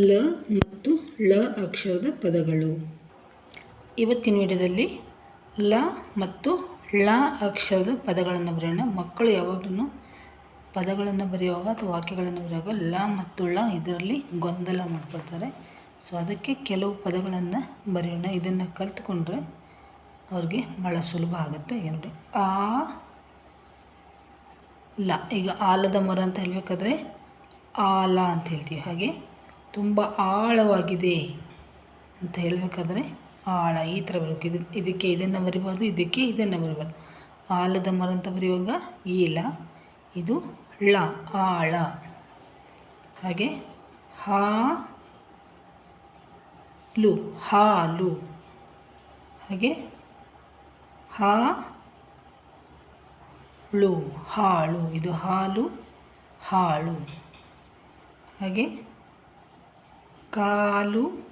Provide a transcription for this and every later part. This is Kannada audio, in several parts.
ಲ ಮತ್ತು ಳ ಅಕ್ಷರದ ಪದಗಳು. ಇವತ್ತಿನ ವಿಡಿಯೋದಲ್ಲಿ ಲ ಮತ್ತು ಳ ಅಕ್ಷರದ ಪದಗಳನ್ನು ಬರೆಯೋಣ. ಮಕ್ಕಳು ಯಾವಾಗಲೂ ಪದಗಳನ್ನು ಬರೆಯುವಾಗ ಅಥವಾ ವಾಕ್ಯಗಳನ್ನು ಬರೆಯುವಾಗ ಲ ಮತ್ತು ಳ ಇದರಲ್ಲಿ ಗೊಂದಲ ಮಾಡ್ಕೊಳ್ತಾರೆ. ಸೊ ಅದಕ್ಕೆ ಕೆಲವು ಪದಗಳನ್ನು ಬರೆಯೋಣ. ಇದನ್ನು ಕಲ್ತ್ಕೊಂಡ್ರೆ ಅವ್ರಿಗೆ ಭಾಳ ಸುಲಭ ಆಗುತ್ತೆ. ನೋಡಿ. ಆ, ಲ. ಈಗ ಆಲದ ಮರ ಅಂತ ಹೇಳಬೇಕಾದ್ರೆ ಆಲ ಅಂತ ಹೇಳ್ತೀವಿ. ಹಾಗೆ ತುಂಬ ಆಳವಾಗಿದೆ ಅಂತ ಹೇಳಬೇಕಾದ್ರೆ ಆಳ, ಈ ಥರ ಬರಬೇಕು. ಇದು, ಇದಕ್ಕೆ ಇದನ್ನು ಬರಿಬಾರ್ದು, ಇದಕ್ಕೆ ಇದನ್ನು ಬರಿಬಾರ್ದು. ಆಲದ ಮರ ಅಂತ ಬರೆಯುವಾಗ ಈಲ, ಇದು ಳ, ಆಳ. ಹಾಗೆ ಹಾ ಲು ಹಾಲು ಹಾಗೆ ಹಾ ಳು ಹಾಳು ಇದು ಹಾಲು, ಹಾಳು. ಹಾಗೆ ಕಾಲು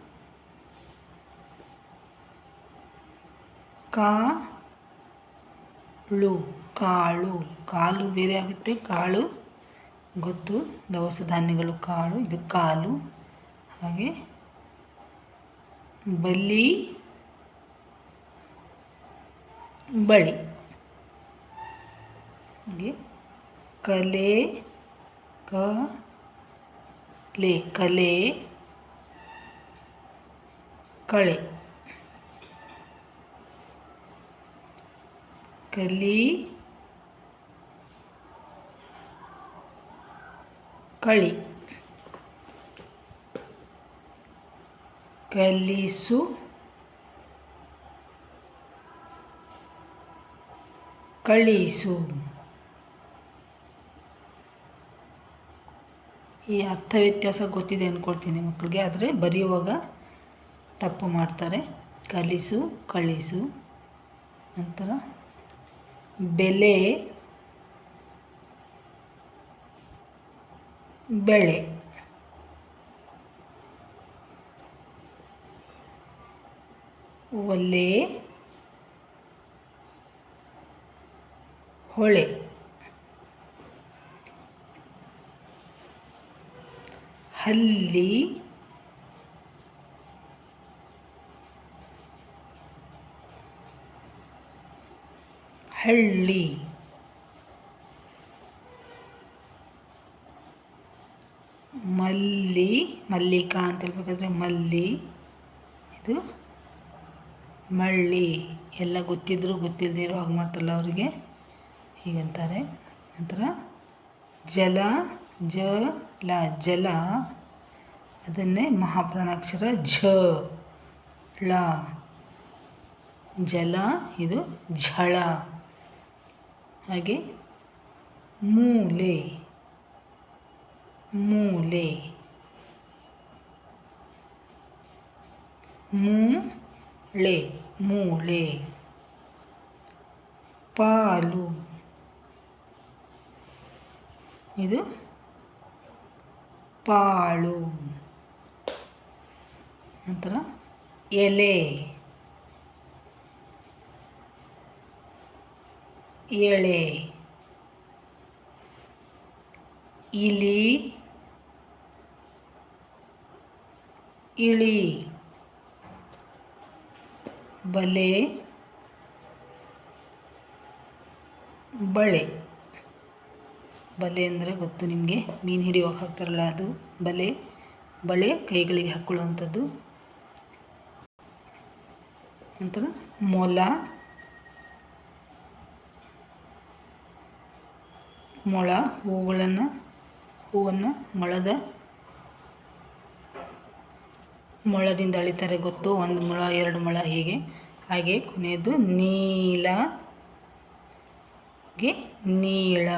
ಕಾಳು ಕಾಳು. ಕಾಲು ಬೇರೆ ಆಗುತ್ತೆ. ಕಾಳು, ಗೊತ್ತು. ದವಸ ಧಾನ್ಯಗಳು ಕಾಳು, ಇದು ಕಾಲು. ಹಾಗೆ ಬಲಿ, ಬಳಿ. ಹಾಗೆ ಕಲೆ ಕಲೆ ಕಲೆ. ಕಳೆ. ಕಲಿ. ಕಳಿ. ಕಲಿಸು. ಕಳಿಸು. ಈ ಅರ್ಥ ವ್ಯತ್ಯಾಸ ಗೊತ್ತಿದೆ ಅಂದ್ಕೊಳ್ತೀನಿ ಮಕ್ಕಳಿಗೆ ಆದರೆ ಬರೆಯುವಾಗ ತಪ್ಪು ಮಾಡ್ತಾರೆ. ಕಲಿಸು ಕಳಿಸು. ನಂತರ ಬೆಲೆ ಬೆಳೆ. ಒಲೆ ಹೊಳೆ. ಹಲ್ಲಿ ಹಳ್ಳಿ. ಮಲ್ಲಿ, ಮಲ್ಲಿಕಾ ಅಂತ ಹೇಳ್ಬೇಕಾದ್ರೆ ಮಲ್ಲಿ. ಇದು ಮಳ್ಳಿ. ಎಲ್ಲ ಗೊತ್ತಿದ್ದರೂ ಗೊತ್ತಿಲ್ಲದೆ ಇರೋ ಹಾಗೆ ಮಾಡ್ತಾರಲ್ಲ ಅವರಿಗೆ. ಹೀಗಂತಾರೆ ನಂತರ ಜಲ, ಜ, ಲ, ಜಲ. ಅದನ್ನೇ ಮಹಾಪ್ರಾಣಾಕ್ಷರ ಝ, ಳ. ಜಲ, ಇದು ಝಳ. ಹಾಗೆ ಮೂಲೆ ಮೂಲೆ ಮೂಳೆ ಮೂಳೆ ಪಾಲು. ಇದು ಪಾಳು. ನಂತರ ಎಲೆ. ಎಳೆ ಇಲಿ. ಇಳಿ. ಬಲೆ. ಬಳೆ. ಬಲೆ ಅಂದರೆ ಗೊತ್ತು ನಿಮಗೆ? ಮೀನು ಹಿಡಿಯೋಕೆ ಹಾಕ್ತಾರಲ್ಲ ಅದು. ಬಲೆ. ಬಳೆ ಕೈಗಳಿಗೆ ಹಾಕ್ಕೊಳ್ಳುವಂಥದ್ದು. ನಂತರ ಮೊಲ. ಮೊಳ ಹೂಗಳನ್ನು, ಹೂವನ್ನು ಮೊಳದ ಮೊಳದಿಂದ ಅಳಿತಾರೆ ಗೊತ್ತು. ಒಂದು ಮೊಳ, ಎರಡು ಮೊಳ ಹೀಗೆ. ಹಾಗೆ ಕೊನೆಯದು ನೀಲ, ಹಾಗೆ ನೀಳ.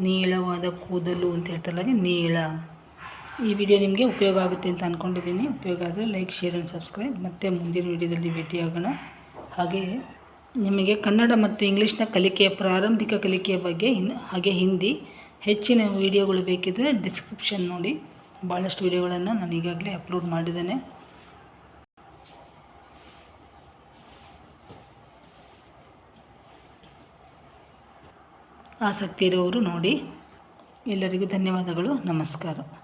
ನೀಳವಾದ ಕೂದಲು ಅಂತ ಹೇಳ್ತಾರಲ್ಲ ನೀಳ. ಈ ವಿಡಿಯೋ ನಿಮಗೆ ಉಪಯೋಗ ಆಗುತ್ತೆ ಅಂತ ಅಂದ್ಕೊಂಡಿದ್ದೀನಿ ಉಪಯೋಗ ಆದರೆ ಲೈಕ್, ಶೇರ್ ಆ್ಯಂಡ್ ಸಬ್ಸ್ಕ್ರೈಬ್. ಮತ್ತು ಮುಂದಿನ ವಿಡಿಯೋದಲ್ಲಿ ಭೇಟಿಯಾಗೋಣ. ಹಾಗೆ ನಿಮಗೆ ಕನ್ನಡ ಮತ್ತು ಇಂಗ್ಲೀಷ್ನ ಕಲಿಕೆಯ ಪ್ರಾರಂಭಿಕ ಕಲಿಕೆಯ ಬಗ್ಗೆ ಇನ್ನು ಹಾಗೆ ಹಿಂದಿ ಹೆಚ್ಚಿನ ವಿಡಿಯೋಗಳು ಬೇಕಿದ್ದರೆ ಡಿಸ್ಕ್ರಿಪ್ಷನ್ ನೋಡಿ. ಭಾಳಷ್ಟು ವಿಡಿಯೋಗಳನ್ನು ನಾನು ಈಗಾಗಲೇ ಅಪ್ಲೋಡ್ ಮಾಡಿದ್ದೇನೆ. ಆಸಕ್ತಿ ಇರುವವರು ನೋಡಿ. ಎಲ್ಲರಿಗೂ ಧನ್ಯವಾದಗಳು. ನಮಸ್ಕಾರ.